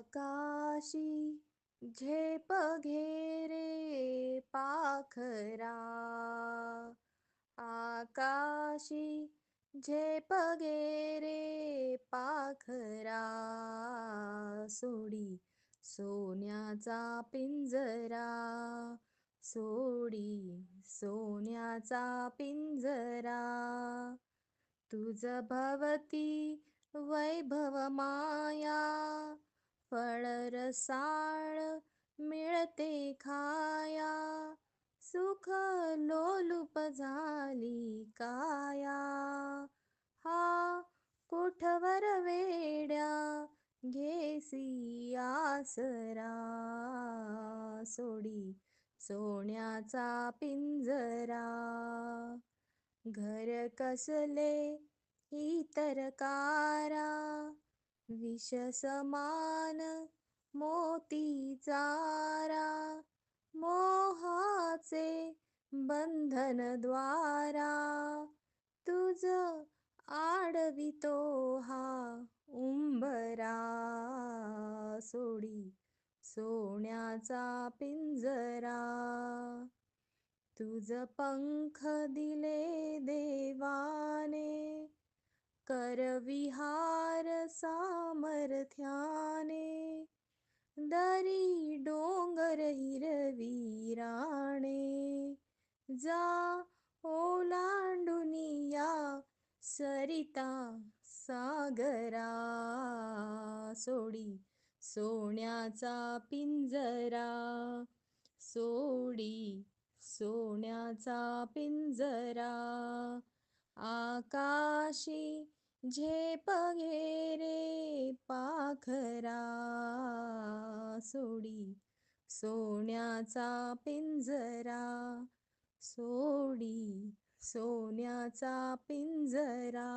आकाशी झेप घेरे पाखरा. आकाशी झेप घेरे पाखरा. सोडी सोन्याचा पिंजरा. सोडी सोन्याचा पिंजरा. तुझ भवती वैभव माया. फळ रसाळ मिळते खाया. सुख लोलुप झाली काया. हा कुठवर वेड्या घेसी आसरा. सोडी सोन्याचा पिंजरा. घर कसले इतर कारा. विषसमान मोती चारा मोहाचे बंधन द्वारा. तुझ आडवितो हा उंबरा. सोडी सोन्याचा पिंजरा. तुझ पंख दिले देवाने करविहार सामर्थ्याने दरी डोंगर हिरवी राणे जा ओलांडुनिया सरिता सागरा. सोडी सोन्याचा पिंजरा. सोडी सोन्याचा पिंजरा. आकाशी झेप घेरे पाखरा सोडी सोन्याचा पिंजरा सोडी सोन्याचा पिंजरा.